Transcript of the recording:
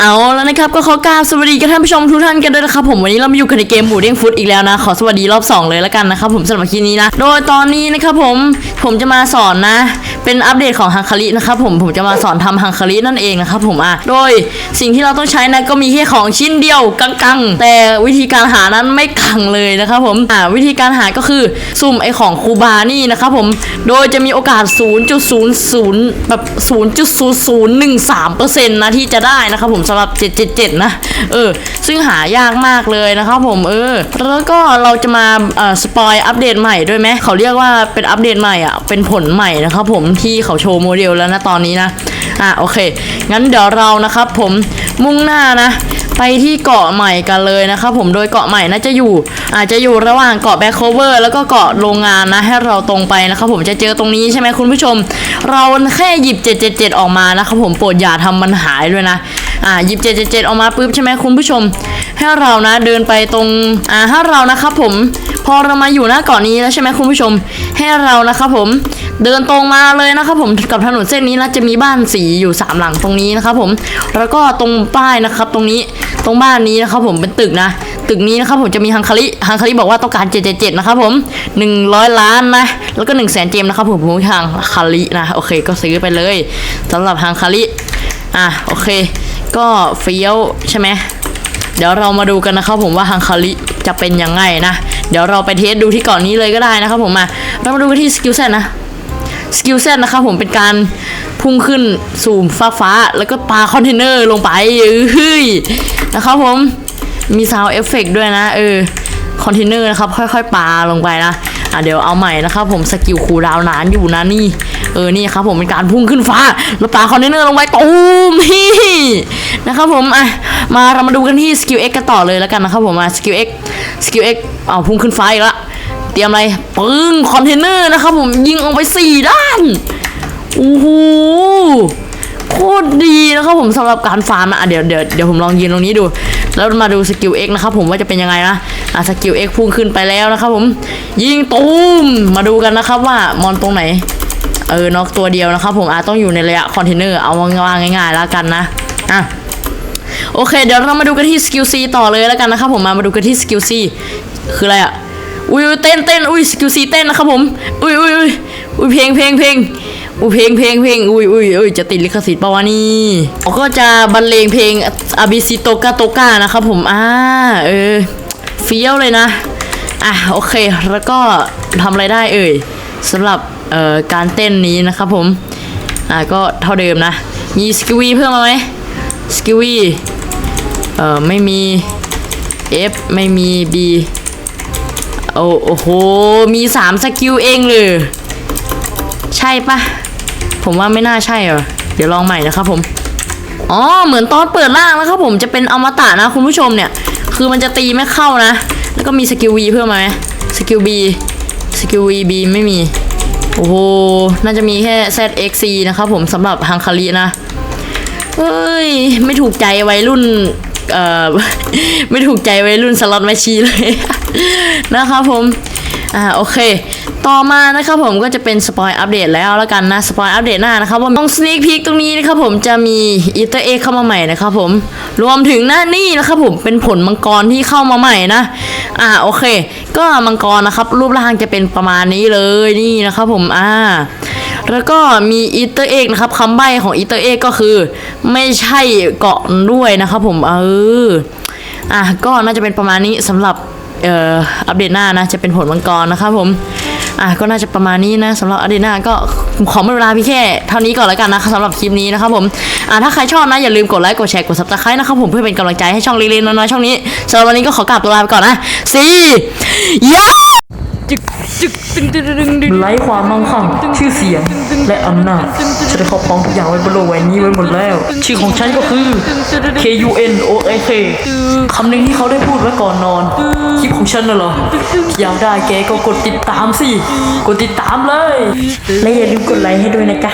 เอาแล้วนะครับก็ขอกราบสวัสดีกับท่านผู้ชมทุกท่านกันด้วยนะครับผมวันนี้เรามาอยู่กันในเกมหมูเด้งฟุตอีกแล้วนะขอสวัสดีรอบ 2 เลยแล้วกันนะครับผมสำหรับคลิปนี้นะ โดยตอนนี้นะครับผมผมจะมาสอนนะ เป็นอัปเดตของฮังคารินะครับผมผมจะมาสอนทำฮังคารินั่นเองนะครับผมอะโดยสิ่งที่เราต้องใช้นะก็มีแค่ของชิ้นเดียวกังๆ แต่วิธีการหานั้นไม่กังเลยนะครับผมอ่าวิธีการหาก็คือซุ่มไอของคูบานี่นะครับผมโดยจะมีโอกาส 0.00แบบ0.0013%นะที่จะได้นะครับผมสำหรับ 777 นะ เออ ซึ่งหายากมากเลยนะครับผมเออ แล้วก็เราจะมาเอ่อสปอยอัปเดตใหม่ด้วยไหมเขาเรียกว่าเป็นอัปเดตใหม่อะเป็นผลใหม่นะครับผมที่เขาโชว์โมเดลแล้วนะตอนนี้นะ อะโอเค งั้นเดี๋ยวเรานะครับผมมุ่งหน้านะ ไปที่เกาะใหม่กันเลยนะครับผมโดยเกาะใหม่น่าจะอยู่ อาจจะอยู่ระหว่างเกาะแบ็คโคเวอร์แล้วก็เกาะโรงงานนะ ให้เราตรงไปนะครับผมจะเจอตรงนี้ใช่ไหมคุณผู้ชม เราแค่หยิบ 777 ออกมานะครับผมโปรดอย่าทำมันหายด้วยนะอ่าหยิบ777 ออกมาปุ๊บใช่ไหมคุณผู้ชม ให้เรานะเดินไปตรงอ่าให้เรานะครับผม พอเรามาอยู่หน้าเกาะนนี้แล้วใช่ไหมคุณผู้ชม ให้เรานะครับผมเดินตรงมาเลยนะครับผมกับถนนเส้นนี้นะจะมีบ้านสีอยู่สามหลังตรงนี้นะครับผมแล้วก็ตรงป้ายนะครับ ตรงนี้ตรงบ้านนี้นะครับผมเป็นตึกนะตึกนี้นะครับผมจะมีฮังคาริฮังคาริบอกว่าต้องการ777นะครับผม 100 ล้านนะแล้วก็1 0 0 0 0แสนเจมนะครับผมผมฮังคารินะโอเคก็ซื้อไปเลยสำหรับฮังคาริอะโอเค ก็เฟี้ยวใช่ไหมเดี๋ยวเรามาดูกันนะครับผมว่าฮังคาริจะเป็นยังไงนะ เดี๋ยวเราไปเทสดูที่เกาะนนี้เลยก็ได้นะครับผมมาเรามาดูกันที่สกิลเซตนะสกิลเซตนะครับผมเป็นการพุ่งขึ้นสู่ฟ้าฟ้า แล้วก็ปาคอนเทนเนอร์ลงไปเอ้ยนะครับผมมีซาวเอฟเฟกด้วยนะเออคอนเทนเนอร์นะครับค่อยๆปาลงไปนะอะเดี๋ยวเอาใหม่นะครับผมสกิลคูดาวนานอยู่นะนี่เออนี่ครับผมเป็นการพุ่งขึ้นฟ้าแล้วปาคอนเทนเนอร์ลงไปตูมฮี่นะครับผมอะมาเรามาดูกันที่สกิล X กันต่อเลยแล้วกันนะครับผมมาสกิล X สกิล X เอาพุ่งขึ้นฟ้าอีกละเตรียมอะไรปึ้งคอนเทนเนอร์นะครับผมยิงออกไปสี่ด้านโอ้โหโคตรดีนะครับผมสำหรับการฟาร์มอะเดี๋ยวเดี๋ยวเดี๋ยวผมลองยืนตรงนี้ดู แล้วมาดูสกิล X นะครับผมว่าจะเป็นยังไงนะอะสกิล X พุ่งขึ้นไปแล้วนะครับผมยิงตูมมาดูกันนะครับว่ามอนตรงไหนเออนอกตัวเดียวนะครับผมอาต้องอยู่ในระยะคอนเทนเนอร์เอาว่าง่ายๆแล้วกันนะอะ โอเค เดี๋ยวเรามาดูกันที่สกิล C ต่อเลยแล้วกันนะครับผมมามาดูกันที่สกิล C คืออะไรอะอุ้ยเต้นเต้นอุ้ยสกิล C เต้นนะครับผมอุ้ยอุ้ยอุ้ยอุ้ยเพลงเพลงเพลงอุ้ยเพลงเพลงเพลงอุ้ยอุ้ยอุ้ยจะติดลิขสิทธิ์ปะวะนี่เขาก็จะบรรเลงเพลงอาบิซิโตกาโตกานะครับผมอ่าเออเฟี้ยวเลยนะอะโอเคแล้วก็ทำอะไรได้เอ่ยสำหรับเอ่อการเต้นนี้นะครับผมอะก็เท่าเดิมนะมีสกิลวีเพิ่มมาไหม สกิลวีเอ่อไม่มี F ไม่มี B โอ้โอ้โห มี3สกิลเองเลยใช่ปะผมว่าไม่น่าใช่เหรอเดี๋ยวลองใหม่นะครับผมอ๋อเหมือนตอนเปิดล่างนะครับผมจะเป็นอมตะนะคุณผู้ชมเนี่ย คือมันจะตีไม่เข้านะ แล้วก็มีสกิล V เพิ่มมาไหมสกิล B สกิล V B ไม่มี โอ้โห น่าจะมีแค่ ZXC นะครับผมสำหรับฮังคารีนะ เฮ้ย ไม่ถูกใจวัยรุ่น เอ่อ ไม่ถูกใจวัยรุ่นสล็อตแมชชีเลย นะครับผม อ่า โอเค ต่อมานะครับผมก็จะเป็นสปอยอัปเดตแล้วแล้วกันนะ สปอยอัปเดตหน้านะครับผมตรงสเน k พี k ตรงนี้นะครับผมจะมีอีเตอร์เอกเข้ามาใหม่นะครับผม รวมถึงหน้านี่นะครับผมเป็นผลมังกรที่เข้ามาใหม่นะ อ่า โอเค ก็มังกรนะครับ รูปร่างจะเป็นประมาณนี้เลยนี่นะครับผม อ่า แล้วก็มีอีเตอร์เอกนะครับคำใบ้ของอีเตอร์เอกก็คือ ไม่ใช่เกาะด้วยนะครับผมเอออะก็น่าจะเป็นประมาณนี้สำหรับเอ่ออัปเดตหน้านะจะเป็นผลมังกรนะครับผมอะก็น่าจะประมาณนี้นะสำหรับอัปเดตหน้าก็ขอเวลาพี่แค่เท่านี้ก่อนแล้วกันนะสำหรับคลิปนี้นะครับผมอะถ้าใครชอบนะอย่าลืมกดไลค์กดแชร์กดซับสไครต์นะครับผมเพื่อเป็นกำลังใจให้ช่องเล็กๆน้อยๆช่องนี้สำหรับวันนี้ก็ขอกลับตัวลาไปก่อนนะสี่ยา จึกจึกตึงตึงตึงตึงไร้ความมั่งคั่งชื่อเสียง และอำนาจฉันได้ครอบครองทุกอย่างไว้บนโลกใบนี้ไว้หมดแล้ว ชื่อของฉันก็คือ K U N O A K คำหนึ่งที่เขาได้พูดไว้ก่อนนอน คลิปของฉันน่ะเหรออยากได้แกก็กดติดตามสิ กดติดตามเลย และอย่าลืมกดไลค์ให้ด้วยนะจ๊ะ